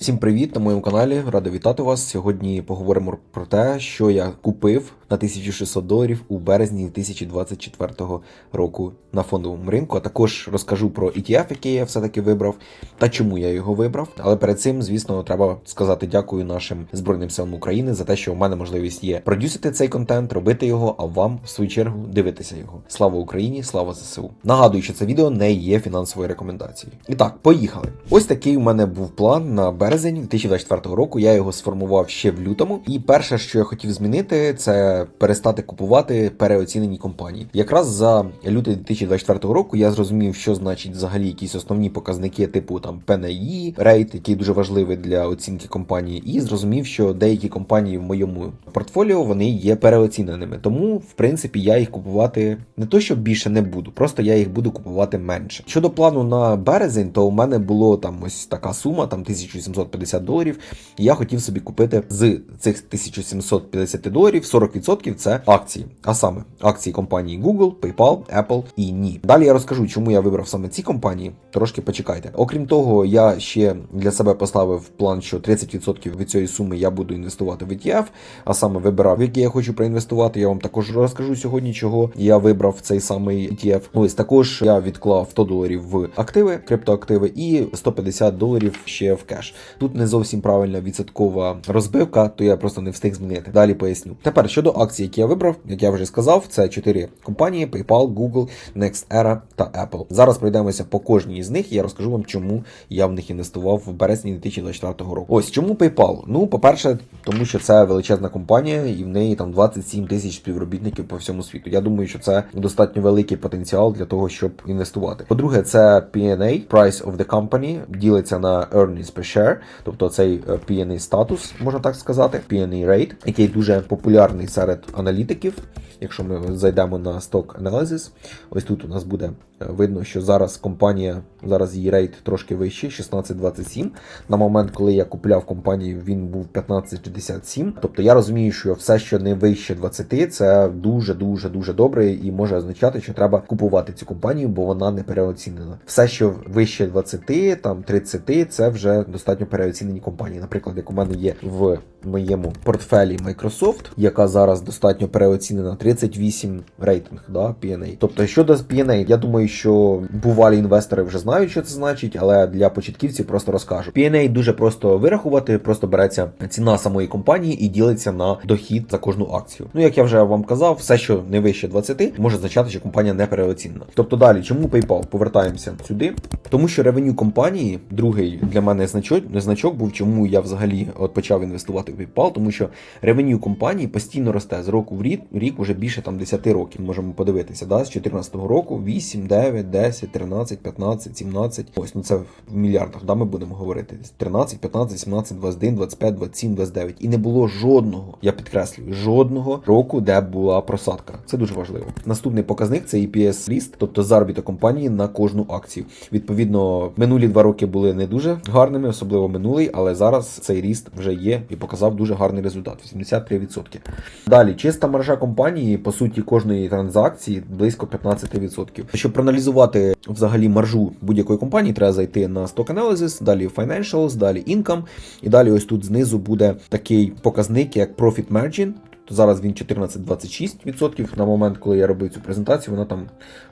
Всім привіт на моєму каналі. Радий вітати вас. Сьогодні поговоримо про те, що я купив на 1600 доларів у березні 2024 року на фондовому ринку. А також розкажу про ETF, який я все-таки вибрав, та чому я його вибрав. Але перед цим, звісно, треба сказати дякую нашим збройним силам України за те, що у мене можливість є продюсити цей контент, робити його, а вам в свою чергу дивитися його. Слава Україні, слава ЗСУ. Нагадую, що це відео не є фінансовою рекомендацією. І так, поїхали. Ось такий у мене був план на березень 2024 року. Я його сформував ще в лютому. І перше, що я хотів змінити, це перестати купувати переоцінені компанії. Якраз за лютий 2024 року я зрозумів, що значить взагалі якісь основні показники, типу там PNI, рейт, який дуже важливий для оцінки компанії, і зрозумів, що деякі компанії в моєму портфоліо вони є переоціненими. Тому, в принципі, я їх купувати не то, що більше не буду, просто я їх буду купувати менше. Щодо плану на березень, то у мене було там ось така сума, там 1750 доларів. І я хотів собі купити з цих 1750 доларів 40% це акції, а саме акції компанії Google, PayPal, Apple і ні. Далі я розкажу, чому я вибрав саме ці компанії. Трошки почекайте. Окрім того, я ще для себе поставив план, що 30% від цієї суми я буду інвестувати в ETF, а саме вибирав, який я хочу проінвестувати. Я вам також розкажу сьогодні, чого я вибрав цей самий ETF. Ось також я відклав 100 доларів в активи, криптоактиви, і 150 доларів ще в кеш. Тут не зовсім правильна відсоткова розбивка, то я просто не встиг змінити. Далі поясню. Тепер щодо акцій, які я вибрав, як я вже сказав, це чотири компанії: PayPal, Google, NextEra та Apple. Зараз пройдемося по кожній із них. Я розкажу вам, чому я в них інвестував в березні 2024 року. Ось чому PayPal? Ну, по-перше, тому що це величезна компанія, і в неї там 27 тисяч співробітників по всьому світу. Я думаю, що це достатньо великий потенціал для того, щоб інвестувати. По-друге, це P&A, Price of the Company, ділиться на earnings per share, тобто цей е, статус, можна так сказати, P&A rate, який дуже популярний серед аналітиків. Якщо ми зайдемо на Stock Analysis, ось тут у нас буде е, видно, що зараз компанія, зараз її рейт трошки вищий, 16.27. На момент, коли я купляв компанію, він був 15.67. Тобто я розумію, що все, що не вище 20, це дуже дуже дуже добре і може означати, що треба купувати цю компанію, бо вона не переоцінена. Все, що вище 20, там 30, це вже достатньо переоцінені компанії. Наприклад, як у мене є в моєму портфелі Microsoft, яка зараз достатньо переоцінена 38 рейтинг, да, P&A. Тобто щодо P&A, я думаю, що бувалі інвестори вже знають, що це значить, але для початківців просто розкажу. P&A дуже просто вирахувати, просто береться ціна самої компанії і ділиться на дохід за кожну акцію. Ну, як я вже вам казав, все, що не вище 20, може означати, що компанія не переоцінена. Тобто далі, чому PayPal? Повертаємося сюди, тому що ревеню компанії, другий для мене значок, значок був, чому я взагалі от почав інвестувати в PayPal, тому що ревеню компанії постійно росте з року в рік, рік уже більше там 10 років. Можемо подивитися, да? з 2014 року 8, 9, 10, 13, 15, 17. Ось ну це в мільярдах. Да, ми будемо говорити 13, 15, 17, 21, 25, 27, 29. І не було жодного, я підкреслюю, жодного року, де була просадка. Це дуже важливо. Наступний показник це EPS ріст, тобто заробіток компанії на кожну акцію. Відповідно, минулі два роки були не дуже гарними, особливо минулий, але зараз цей ріст вже є і показав дуже гарний результат 83%. Далі чиста маржа компанії, по суті, кожної транзакції близько 15%. Щоб проаналізувати взагалі маржу будь-якої компанії, треба зайти на Stock Analysis, далі Financials, далі Income, і далі ось тут знизу буде такий показник, як Profit Margin. То зараз він 14-26%. На момент, коли я робив цю презентацію, вона там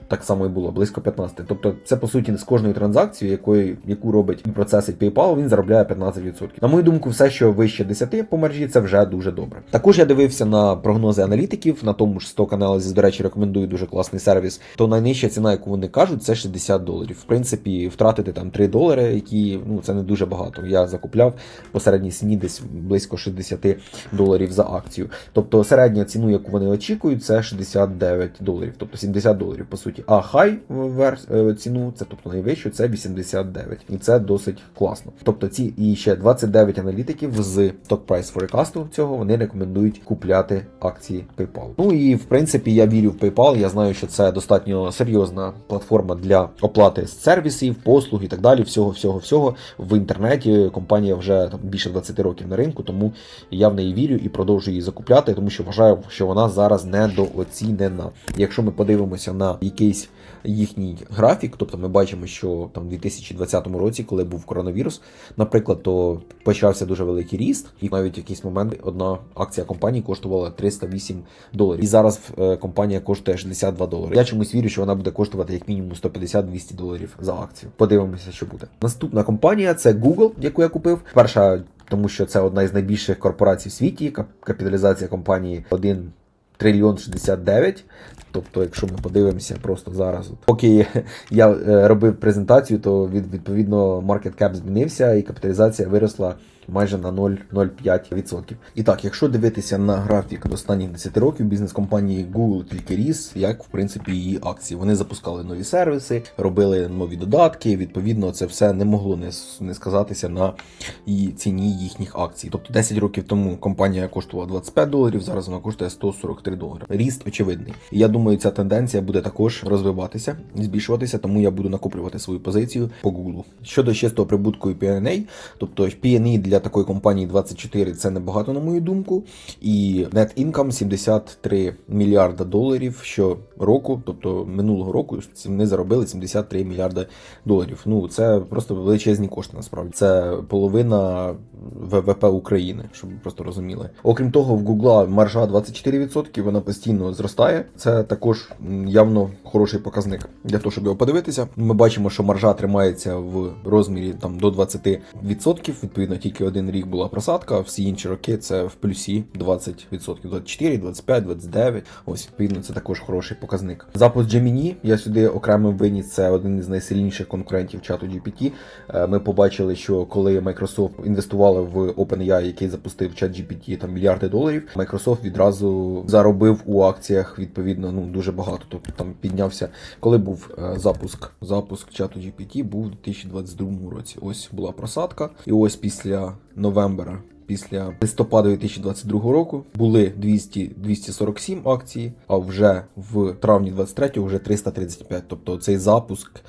так само і було, близько 15. Тобто, це по суті з кожної транзакції, якої, яку робить і процесить PayPal, він заробляє 15%. На мою думку, все, що вище 10 по мережі, це вже дуже добре. Також я дивився на прогнози аналітиків, на тому ж Stock Analysis, до речі, рекомендую дуже класний сервіс. То найнижча ціна, яку вони кажуть, це 60 доларів. В принципі, втратити там 3 долари, які ну це не дуже багато. Я закупляв по середній ціні десь близько 60 доларів за акцію. Тобто середня ціну, яку вони очікують, це 69 доларів, тобто 70 доларів по суті. А хай верс- ціну, це тобто найвищу, це 89. І це досить класно. Тобто ці і ще 29 аналітиків з Stock Price Forecast цього вони рекомендують купляти акції PayPal. Ну і в принципі я вірю в PayPal. Я знаю, що це достатньо серйозна платформа для оплати сервісів, послуг і так далі. Всього, всього, всього в інтернеті. Компанія вже там більше 20 років на ринку, тому я в неї вірю і продовжую її закупляти, тому що вважаю, що вона зараз недооцінена. Якщо ми подивимося на якийсь їхній графік. Тобто ми бачимо, що там у 2020 році, коли був коронавірус, наприклад, то почався дуже великий ріст, і навіть в якийсь момент одна акція компанії коштувала 308 доларів. І зараз е, компанія коштує 62 долари. Я чомусь вірю, що вона буде коштувати як мінімум 150-200 доларів за акцію. Подивимося, що буде. Наступна компанія це Google, яку я купив. Перша, тому що це одна із найбільших корпорацій в світі. Капіталізація компанії 1 трильйон 69. Тобто, якщо ми подивимося просто зараз, поки я е, робив презентацію, то від, відповідно market cap змінився і капіталізація виросла майже на 0,05%. І так, якщо дивитися на графік останніх 10 років бізнес компанії Google тільки ріс, як в принципі її акції. Вони запускали нові сервіси, робили нові додатки. Відповідно, це все не могло не, не сказатися на ціні їхніх акцій. Тобто 10 років тому компанія коштувала 25 доларів, зараз вона коштує 143 долари. Ріст очевидний. Я думаю, ця тенденція буде також розвиватися, збільшуватися, тому я буду накоплювати свою позицію по Google. Щодо чистого прибутку і P&A, тобто P&A для такої компанії 24 це небагато, на мою думку. І net income 73 мільярда доларів щороку, тобто минулого року вони заробили 73 мільярда доларів. Ну це просто величезні кошти. Насправді це половина ВВП України, щоб ви просто розуміли. Окрім того, в Google маржа 24%, вона постійно зростає. Це також явно хороший показник для того, щоб його подивитися. Ми бачимо, що маржа тримається в розмірі там до 20%. Відповідно, тільки один рік була просадка, всі інші роки це в плюсі 20%. 24, 25, 29. Ось відповідно, це також хороший показник. Запуск Gemini, я сюди окремо виніс. Це один із найсильніших конкурентів чату GPT. Е, Ми побачили, що коли Microsoft інвестувала в OpenAI, який запустив чат GPT там мільярди доларів, Microsoft відразу заробив у акціях відповідно ну дуже багато. Тобто там піднявся, коли був е, запуск. Запуск чату GPT був у 2022 році. Ось була просадка, і ось після новембра. Після листопада 2022 року були 200, 247 акцій, а вже в травні 23 вже 335. Тобто цей запуск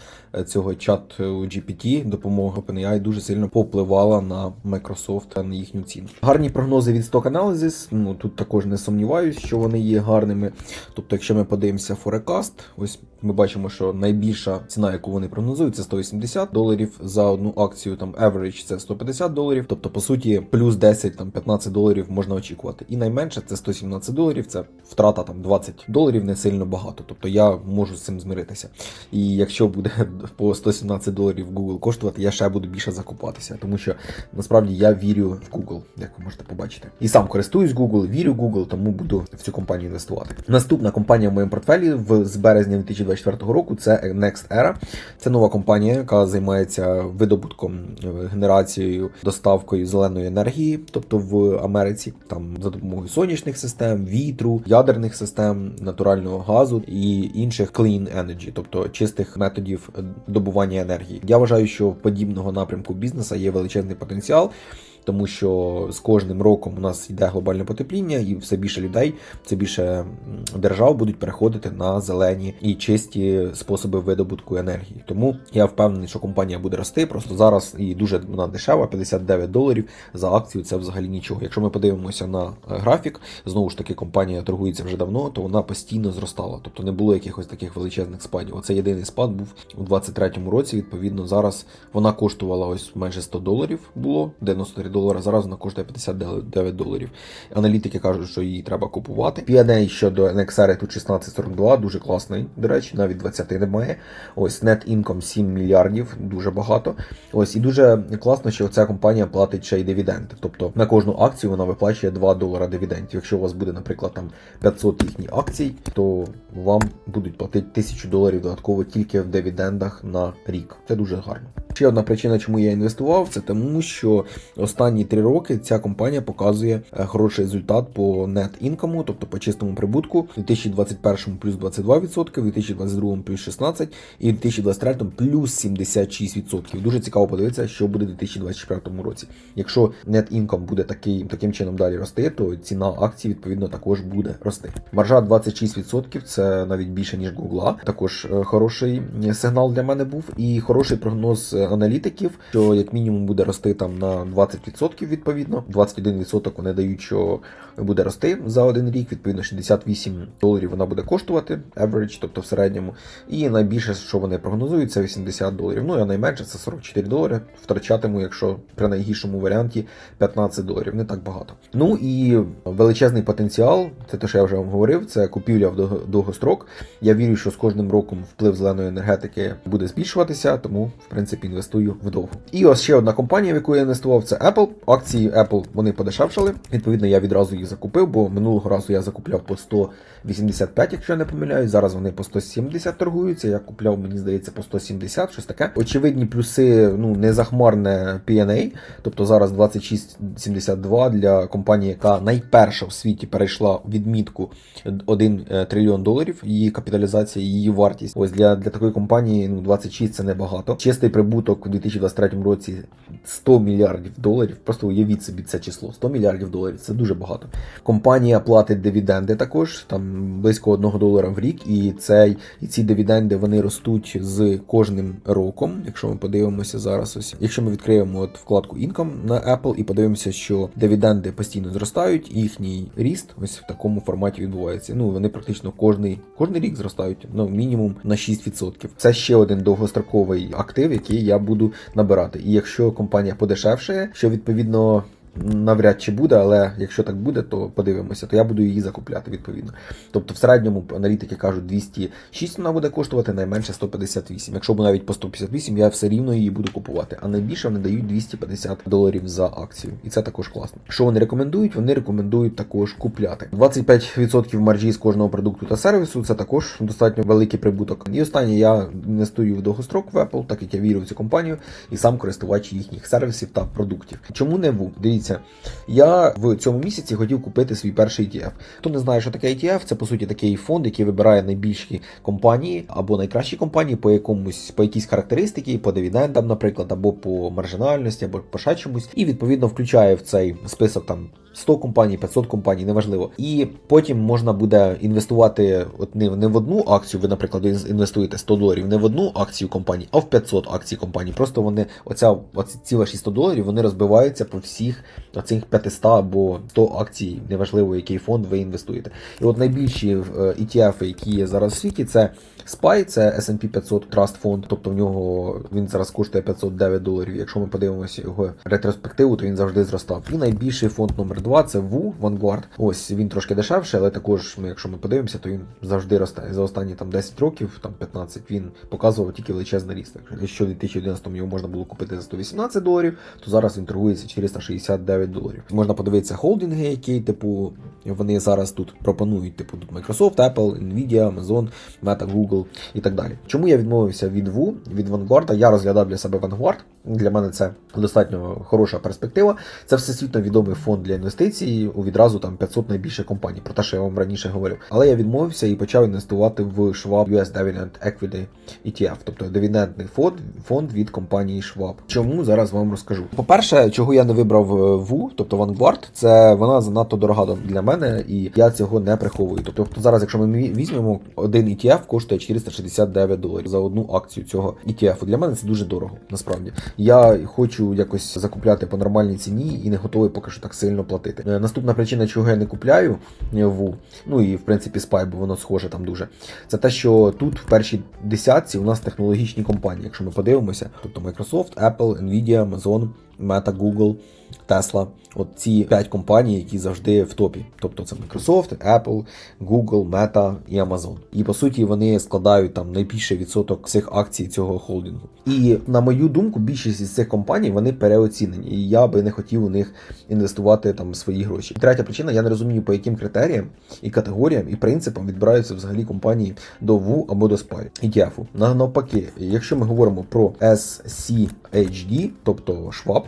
цього чат GPT, допомога OpenAI дуже сильно попливала на Microsoft та на їхню ціну. Гарні прогнози від Stock Analysis, ну тут також не сумніваюсь, що вони є гарними. Тобто, якщо ми подивимося Forecast, ось ми бачимо, що найбільша ціна, яку вони прогнозують, це 180 доларів за одну акцію. Там average це 150 доларів. Тобто, по суті, плюс 10 там 15 доларів можна очікувати. І найменше це 117 доларів. Це втрата там 20 доларів, не сильно багато. Тобто я можу з цим змиритися. І якщо буде по 117 доларів Google коштувати, я ще буду більше закупатися, тому що насправді я вірю в Google, як ви можете побачити. І сам користуюсь Google, вірю Google, тому буду в цю компанію інвестувати. Наступна компанія в моєму портфелі в з березня 2024 року це Next Era. Це нова компанія, яка займається видобутком, е, генерацією, доставкою зеленої енергії, тобто в Америці, там за допомогою сонячних систем, вітру, ядерних систем, натурального газу і інших clean energy, тобто чистих методів добування енергії. Я вважаю, що подібного напрямку бізнесу є величезний потенціал. Тому що з кожним роком у нас йде глобальне потепління, і все більше людей, все більше держав будуть переходити на зелені і чисті способи видобутку енергії. Тому я впевнений, що компанія буде рости. Просто зараз і дуже вона дешева, 59 доларів за акцію. Це взагалі нічого. Якщо ми подивимося на е, графік, знову ж таки компанія торгується вже давно, то вона постійно зростала. Тобто не було якихось таких величезних спадів. Оце єдиний спад був у 23-му році. Відповідно, зараз вона коштувала ось майже 100 доларів. Було 93 долара. Зараз вона коштує 59 доларів. Аналітики кажуть, що її треба купувати. P&A щодо NXR тут 1642, дуже класний, до речі, навіть 20 немає. Ось net income 7 мільярдів, дуже багато. Ось і дуже класно, що ця компанія платить ще й дивіденди. Тобто на кожну акцію вона виплачує 2 долара дивідендів. Якщо у вас буде, наприклад, там 500 їхніх акцій, то вам будуть платити 1000 доларів додатково тільки в дивідендах на рік. Це дуже гарно. Ще одна причина, чому я інвестував, це тому, що останні три роки ця компанія показує е, хороший результат по net інкому, тобто по чистому прибутку. У 2021 плюс 22%, у 2022 плюс 16% і в 2023 плюс 76%. Дуже цікаво подивитися, що буде у 2024 році. Якщо net income буде такий, таким чином далі рости, то ціна акцій відповідно також буде рости. Маржа 26%, це навіть більше ніж Google. Також е, хороший е, сигнал для мене був і хороший прогноз аналітиків, що як мінімум буде рости там на 20% 20% відповідно. 21% вони дають, що буде рости за один рік. Відповідно, 68 доларів вона буде коштувати average, тобто в середньому. І найбільше, що вони прогнозують, це 80 доларів. Ну а найменше це 44 долари. Втрачатиму, якщо при найгіршому варіанті 15 доларів. Не так багато. Ну і величезний потенціал, це те, що я вже вам говорив, це купівля в довго- довгострок. Я вірю, що з кожним роком вплив зеленої енергетики буде збільшуватися, тому в принципі інвестую вдовго. І ось ще одна компанія, в яку я інвестував, це Apple. Акції Apple вони подешевшали. Відповідно, я відразу їх закупив, бо минулого разу я закупляв по 185, якщо я не помиляюсь. Зараз вони по 170 торгуються. Я купляв, мені здається, по 170, щось таке. Очевидні плюси, ну незахмарне P&A, тобто зараз 26,72 для компанії, яка найперша в світі перейшла відмітку 1 трильйон доларів. Її капіталізація, її вартість. Ось для, для такої компанії ну 26 це небагато. Чистий прибуток у 2023 році 100 мільярдів доларів. Просто уявіть собі це число. 100 мільярдів доларів це дуже багато. Компанія платить дивіденди також, там близько 1 долара в рік, і цей і ці дивіденди вони ростуть з кожним роком. Якщо ми подивимося зараз, ось якщо ми відкриємо от вкладку Income на Apple і подивимося, що дивіденди постійно зростають, їхній ріст ось в такому форматі відбувається. Ну вони практично кожний кожний рік зростають, ну мінімум на 6%. Це ще один довгостроковий актив, який я буду набирати. І якщо компанія подешевшає, що відповідно. Навряд чи буде, але якщо так буде, то подивимося, то я буду її закупляти відповідно. Тобто в середньому аналітики кажуть 206 вона буде коштувати, найменше 158. Якщо б навіть по 158, я все рівно її буду купувати. А найбільше вони дають 250 доларів за акцію. І це також класно. Що вони рекомендують? Вони рекомендують також купляти. 25% маржі з кожного продукту та сервісу це також достатньо великий прибуток. І останнє я інвестую в довгострок в Apple, так як я вірю в цю компанію і сам користувач їхніх сервісів та продуктів. Чому не ВУ? Дивіться. Я в цьому місяці хотів купити свій перший ETF. Хто не знає, що таке ETF, це по суті такий фонд, який вибирає найбільші компанії або найкращі компанії по якомусь по якійсь характеристиці, по дивідендам, наприклад, або по маржинальності, або по ще чомусь, і відповідно включає в цей список там 100 компаній, 500 компаній, неважливо. І потім можна буде інвестувати от не, не в одну акцію. Ви, наприклад, інвестуєте 100 доларів, не в одну акцію компанії, а в 500 акцій компанії. Просто вони, оця, оці ці ваші 100 доларів, вони розбиваються по всіх оцих 500 або 100 акцій, неважливо, який фонд ви інвестуєте. І от найбільші е, ETF, які є зараз в світі, це SPY, це S&P 500 Trust фонд, тобто в нього він зараз коштує 509 доларів. Якщо ми подивимося його ретроспективу, то він завжди зростав. І найбільший фонд номер 2 це WU Vanguard. Ось він трошки дешевший, але також, ми, якщо ми подивимося, то він завжди росте. За останні там 10 років, там 15, він показував тільки величезний ріст. Якщо в 2011 його можна було купити за 118 доларів, то зараз він торгується 469 доларів. Можна подивитися холдинги, які типу вони зараз тут пропонують, типу тут Microsoft, Apple, Nvidia, Amazon, Meta, Google і так далі. Чому я відмовився від WU, від Vanguard? Я розглядав для себе Vanguard. Для мене це достатньо хороша перспектива. Це всесвітньо відомий фонд для інвестицій у відразу там 500 найбільших компаній, про те, що я вам раніше говорив. Але я відмовився і почав інвестувати в Schwab US Dividend Equity ETF, тобто дивідендний фонд, фонд від компанії Schwab. Чому зараз вам розкажу? По-перше, чого я не вибрав WU, тобто Vanguard, це вона занадто дорога для мене, і я цього не приховую. Тобто зараз, якщо ми візьмемо один ETF, коштує 469 доларів за одну акцію цього ETF. Для мене це дуже дорого, насправді. Я хочу якось закупляти по нормальній ціні і не готовий поки що так сильно платити. Е, Наступна причина, чого я не купляю WU, ну і в принципі SPY, бо воно схоже там дуже. Це те, що тут в першій десятці у нас технологічні компанії, якщо ми подивимося, тобто Microsoft, Apple, Nvidia, Amazon, Meta, Google, Tesla. От ці п'ять компаній, які завжди в топі. Тобто це Microsoft, Apple, Google, Meta і Amazon. І по суті вони складають там найбільший відсоток всіх акцій цього холдингу. І на мою думку, більшість із цих компаній вони переоцінені. І я би не хотів у них інвестувати там свої гроші. Третя причина, я не розумію, по яким критеріям і категоріям і принципам відбираються взагалі компанії до WU або до SPY ETF. Навпаки, якщо ми говоримо про SCHD, тобто Schwab,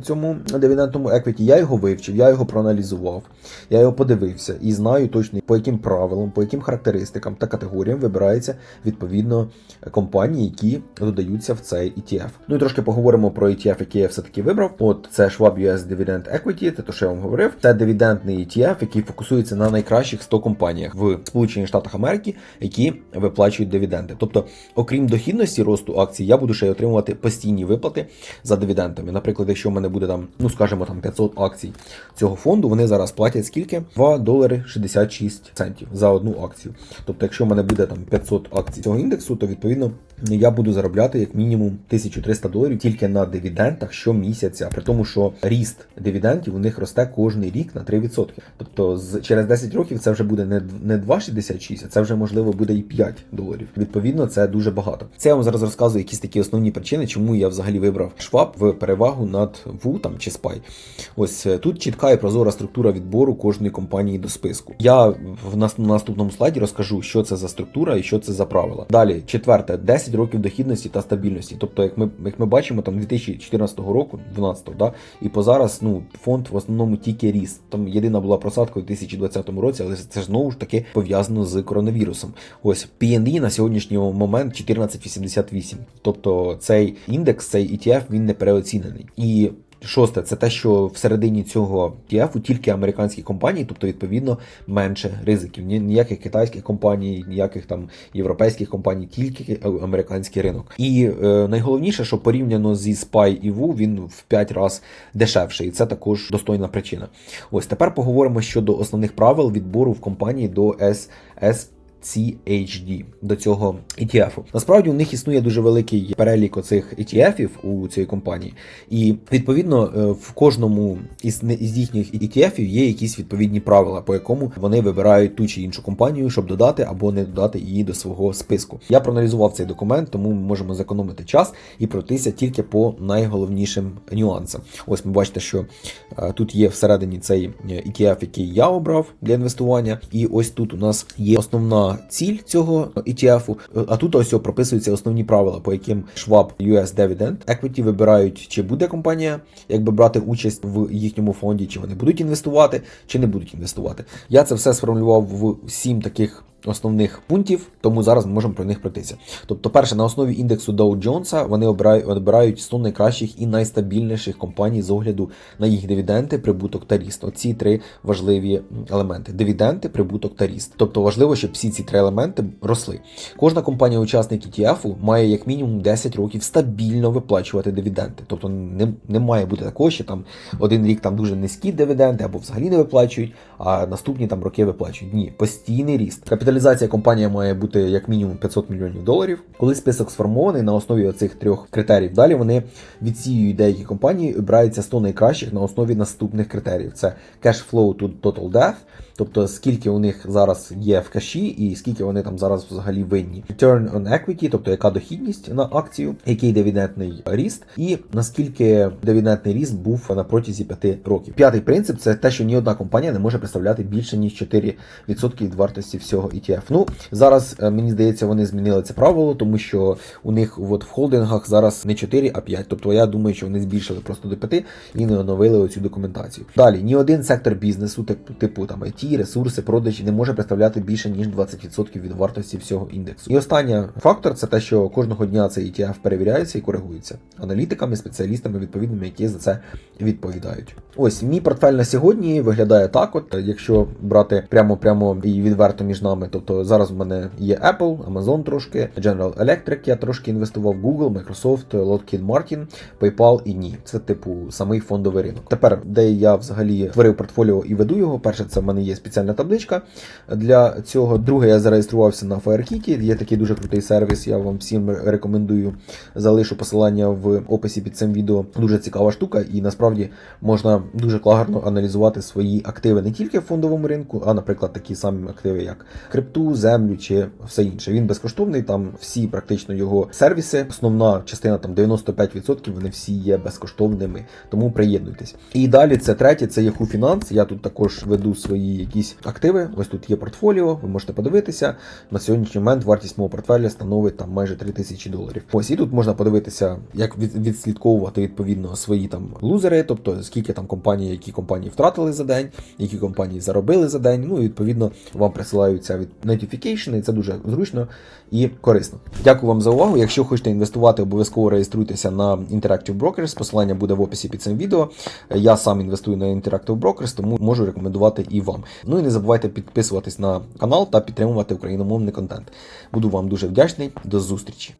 цьому дивідендному еквіті, я його вивчив, я його проаналізував, я його подивився і знаю точно по яким правилам, по яким характеристикам та категоріям вибираються відповідно компанії, які додаються в цей ETF. Ну і трошки поговоримо про ETF, який я все-таки вибрав. От це Schwab US Dividend Equity, це те, що я вам говорив. Це дивідендний ETF, який фокусується на найкращих 100 компаніях в Сполучених Штатах Америки, які виплачують дивіденди. Тобто, окрім дохідності росту акцій, я буду ще й отримувати постійні виплати за дивідендами. Наприклад, якщо в мене мене буде там, ну скажімо, там 500 акцій цього фонду, вони зараз платять скільки? 2 долари 66 центів за одну акцію. Тобто, якщо в мене буде там 500 акцій цього індексу, то відповідно я буду заробляти як мінімум 1300 доларів тільки на дивідендах щомісяця. При тому, що ріст дивідендів у них росте кожний рік на 3%. Тобто, через 10 років це вже буде не, не 2,66, а це вже можливо буде і 5 доларів. Відповідно, це дуже багато. Це я вам зараз розказую якісь такі основні причини, чому я взагалі вибрав Schwab в перевагу над WU там чи SPY. Ось е, тут чітка і прозора структура відбору кожної компанії до списку. Я в нас- на наступному слайді розкажу, що це за структура і що це за правила. Далі, четверте, 10 років дохідності та стабільності. Тобто, як ми як ми бачимо, там 2014 року, 12-го, да, і по зараз ну фонд в основному тільки ріс. Там єдина була просадка у 2020 році, але це знову ж таки пов'язано з коронавірусом. Ось PND на сьогоднішній момент 1488. Тобто цей індекс, цей ETF, він не переоцінений. І Шосте, це те, що всередині цього ETF тільки американські компанії, тобто відповідно менше ризиків. Ніяких китайських компаній, ніяких там європейських компаній, тільки е, американський ринок. І е, найголовніше, що порівняно зі SPY і WU, він в 5 разів дешевший. І це також достойна причина. Ось тепер поговоримо щодо основних правил відбору в компанії до SS CHD до цього ETF. Насправді у них існує дуже великий перелік оцих ETF у цієї компанії, і відповідно е, в кожному із, їхніх ETF є якісь відповідні правила, по якому вони вибирають ту чи іншу компанію, щоб додати або не додати її до свого списку. Я проаналізував цей документ, тому ми можемо зекономити час і пройтися тільки по найголовнішим нюансам. Ось ми бачите, що е, тут є всередині цей е, ETF, який я обрав для інвестування, і ось тут у нас є основна ціль цього ETF, а тут ось прописуються основні правила, по яким Schwab US Dividend Equity вибирають, чи буде компанія якби брати участь в їхньому фонді, чи вони будуть інвестувати, чи не будуть інвестувати. Я це все сформулював в сім таких. Основних пунктів, тому зараз ми можемо про них пройтися. Тобто, перше, на основі індексу Dow Jones вони обирають, обирають 100 найкращих і найстабільніших компаній з огляду на їх дивіденди, прибуток та ріст. Оці три важливі елементи: дивіденди, прибуток та ріст. Тобто важливо, щоб всі ці три елементи росли. Кожна компанія учасник ETF має як мінімум 10 років стабільно виплачувати дивіденди. Тобто не, не має бути такого, що там один рік там дуже низькі дивіденди або взагалі не виплачують, а наступні там роки виплачують. Ні, постійний ріст. Капіталізація компанії має бути як мінімум 500 мільйонів доларів. Коли список сформований на основі цих трьох критеріїв, далі вони відсіюють деякі компанії, обираються 100 найкращих на основі наступних критеріїв: це cash flow to total death, тобто скільки у них зараз є в каші, і скільки вони там зараз взагалі винні. Return on equity, тобто яка дохідність на акцію, який дивідендний ріст, і наскільки дивідендний ріст був на протязі 5 років. П'ятий принцип це те, що ні одна компанія не може представляти більше ніж 4% від вартості всього ETF. Ну зараз е, мені здається, вони змінили це правило, тому що у них от в холдингах зараз не 4, а 5. Тобто я думаю, що вони збільшили просто до 5 і не оновили оцю документацію. Далі ні один сектор бізнесу, типу, типу там IT, ресурси, продажі, не може представляти більше ніж 20% від вартості всього індексу. І останній фактор це те, що кожного дня цей ETF перевіряється і коригується аналітиками, спеціалістами відповідними, які за це відповідають. Ось мій портфель на сьогодні виглядає так. От якщо брати прямо прямо і відверто між нами, тобто зараз в мене є Apple, Amazon трошки, General Electric, я трошки інвестував Google, Microsoft, Lockheed Martin, PayPal і ні. Це типу самий фондовий ринок. Тепер, де я взагалі творив портфоліо і веду його. Перше, це в мене є спеціальна табличка для цього. Друге, я зареєструвався на FireKit. Є такий дуже крутий сервіс. Я вам всім рекомендую. Залишу посилання в описі під цим відео. Дуже цікава штука, і насправді можна дуже гарно аналізувати свої активи не тільки в фондовому ринку, а, наприклад, такі самі активи, як крипту, землю чи все інше. Він безкоштовний. Там всі практично його сервіси. Основна частина там 95%, вони всі є безкоштовними. Тому приєднуйтесь. І далі це третє, це Yahoo Finance. Я тут також веду свої якісь активи. Ось тут є портфоліо. Ви можете подивитися. На сьогоднішній момент вартість мого портфеля становить там майже 3000 доларів. Ось і тут можна подивитися, як відслідковувати відповідно свої там лузери, тобто скільки там компаній, які компанії втратили за день, які компанії заробили за день. Ну і відповідно вам присилаються від notification, і це дуже зручно і корисно. Дякую вам за увагу. Якщо хочете інвестувати, обов'язково реєструйтеся на Interactive Brokers. Посилання буде в описі під цим відео. Я сам інвестую на Interactive Brokers, тому можу рекомендувати і вам. Ну і не забувайте підписуватись на канал та підтримувати україномовний контент. Буду вам дуже вдячний. До зустрічі!